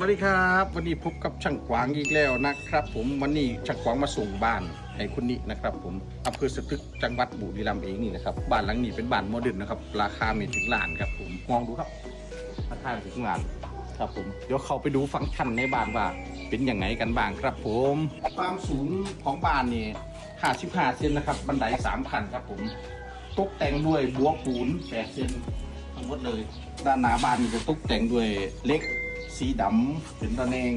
วัสดีครับ วันนี้พบกับช่างกวางอีกแล้วนะครับ ผมวันนี้ช่างกวางมาส่งบ้านให้คุณนินะครับ ผมอำเภอสตึกจังหวัดบุรีรัมย์เองนี่นะครับบ้านหลังนี้เป็นบ้านโมเดิร์นนะครับราคาไม่ถึงล้านครับ ผมมองดูครับราคาไม่ถึงล้านครับผมเดี๋ยวเข้าไปดูฟังก์ชันในบ้านว่า เป็นอย่างไงกันบ้างครับ ผมความสูงของบ้านนี่55เซนนะครับ บันได3ขั้นครับ ผมตกแต่งด้วยบัวปูน8เซนทั้งหมดเลย ด้านหน้าบ้านจะตกแต่งด้วยเล็ก สีดำเป็นตะแนง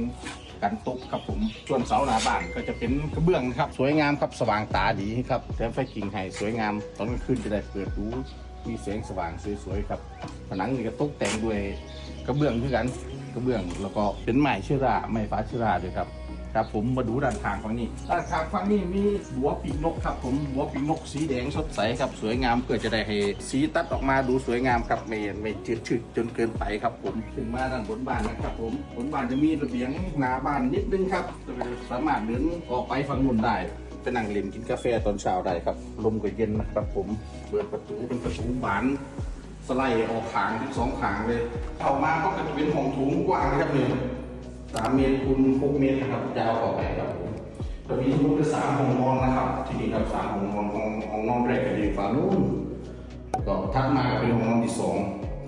กันตกครับผมส่วนเสาหน้าบ้านก็จะเป็นกระเบื้องครับ สวยงามครับสว่างตาดีครับแถมไฟกิ่งไห้สวยงามตอนกลางคืนจะได้เปิดดู มีแสงสว่างสวยๆครับ ผนังนี่ก็ตกแต่งด้วยกระเบื้องคือกันกระเบื้องแล้วก็เป็นไม้เชื้อราไม้ฟ้าเชื้อราด้วยครับครับผมมาดูด้านข้างฝั่งนี้ด้านข้างฝั่งนี้มีหัวปีกนกครับ ผมหัวปีกนกสีแดงสดใสครับสวยงามเพื่อจะได้ให้สีตัดออกมาดูสวยงามครับไม่ไม่จืดชืดจนเกินไปครับ ผมขึ้นมาด้านบนบ้านนะครับ ผมบนบ้านจะมีระเบียงหน้าบ้านนิดนึงครับจะสามารถเดินออกไปฝั่งนู้นได้ นั่งเล่นกินกาแฟตอนเช้าได้ครับ ลมก็เย็นนะครับผม เปิดประตูเป็นประตูบาน สไลด์ออกขางทั้งสองขางเลยเข้ามาก็จะเป็นห้องโถงกว้างนะครับเนี่ยสามเมตรคูณหกเมตรนะครับยาวออกไปครับผมจะมีทั้งหมดสามห้องนอนนะครับ ที่นี่ครับสามห้องนอนห้องห้องนอนแรกก็อยู่ฝั่งนู้นก็ถัดมาก็เป็นห้องนอนที่สอง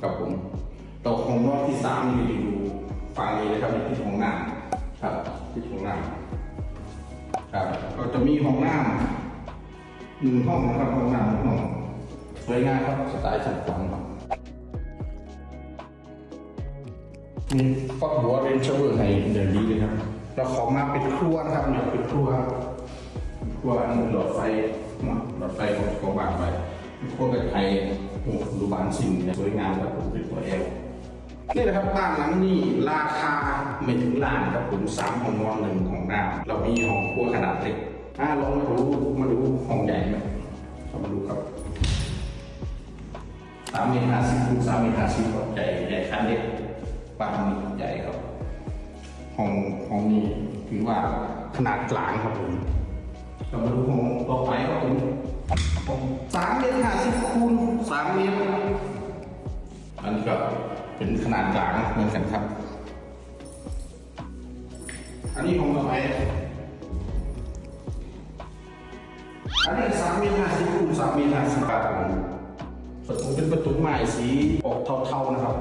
ครับผมต่อห้องนอนที่สามนี่อยู่ฝั่งนี้เลยครับที่ห้องน้ำครับที่ห้องน้ำ ครับ ก็จะมีห้องน้ำหนึ่งห้องนะครับห้องน้ำหนึ่งห้องสวยงามครับสไตล์ชั้นฝังครับมีฟักหัวเรนเชอร์ให้เดี๋ยวนี้เลยครับเราขอมาเป็นครัวนะครับเนี่ยเป็นครัวครัวอันหลอดไฟเนาะหลอดไฟของของบ้านไปครัวแบบไทยโอ้ดูบานสิ่งเนี่ยสวยงามครับผมเป็นตัวเอลนี่แหละครับบ้านหลังนี้ราคาไม่ถึงล้านครับผมสามห้องนอนหนึ่ง ของน้ำเรามีห้องครัวขนาดเล็กอ่าลองมาดูมาดูห้องใหญ่ไหมมาดูครับสามเมตรห้าสิบคูณสามเมตรห้าสิบก็ใหญ่ใหญ่คันเล็กบ้านนี้ใหญ่ครับห้องห้องนี้ถือว่าขนาดกลางครับผมเรามาดูห้องต่อไปครับผมห้องสามเมตรห้าสิบคูณสามเมตรอันนี้ก็เป็นขนาดกลางเหมือนกันครับ อันนี้ห้องต่อไปอันนี้สามเมตรห้าสิบคูณสามเมตรห้าสิบครับผมประตูเป็นประตูไม้สีออกเทาๆนะครับ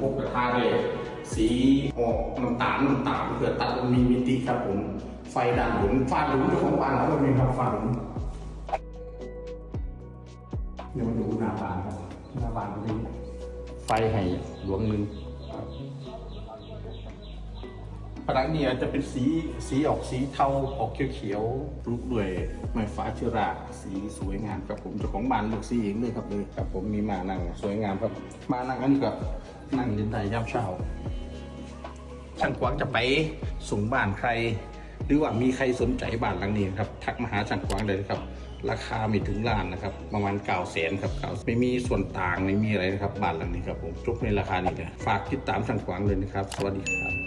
พวกกระทะเลยสีออกน้ำตาลน้ำตาลเพื่อตัดมีมิติครับผม ไฟด้านบนฟ้าหลุมเจ้าของบ้านเขาก็มีครับฟ้าหลุมเดี๋ยวมาดูหน้าบ้านครับหน้าบ้านก็มีไฟให้หลวงหนึ่ง ผนังเนี่ยจะเป็นสีสีออกสีเทาออกเขียวๆปลุกด้วยไม้ฟ้าเชื้อราสีสวยงามครับผมเจ้าของบ้านเลือกสีเองเลยครับเลยครับผมมีมานั่งสวยงามครับ มานั่งอันนี้ก็นั่งเล่นได้ยามเช้าช่างกวางจะไปส่งบ้านใคร หรือว่ามีใครสนใจบ้านหลังนี้ครับทักมาหาช่างกวางเลยครับ ราคาไม่ถึงล้านนะครับ ประมาณ9 0 0แสนครับ9ไม่มีส่วนต่างไม่มีอะไรนะครับบ้านหลังนี้ครับผมจบในราคานี้เลยฝากติดตามช่างกวางเลยนะครับ สวัสดีครับ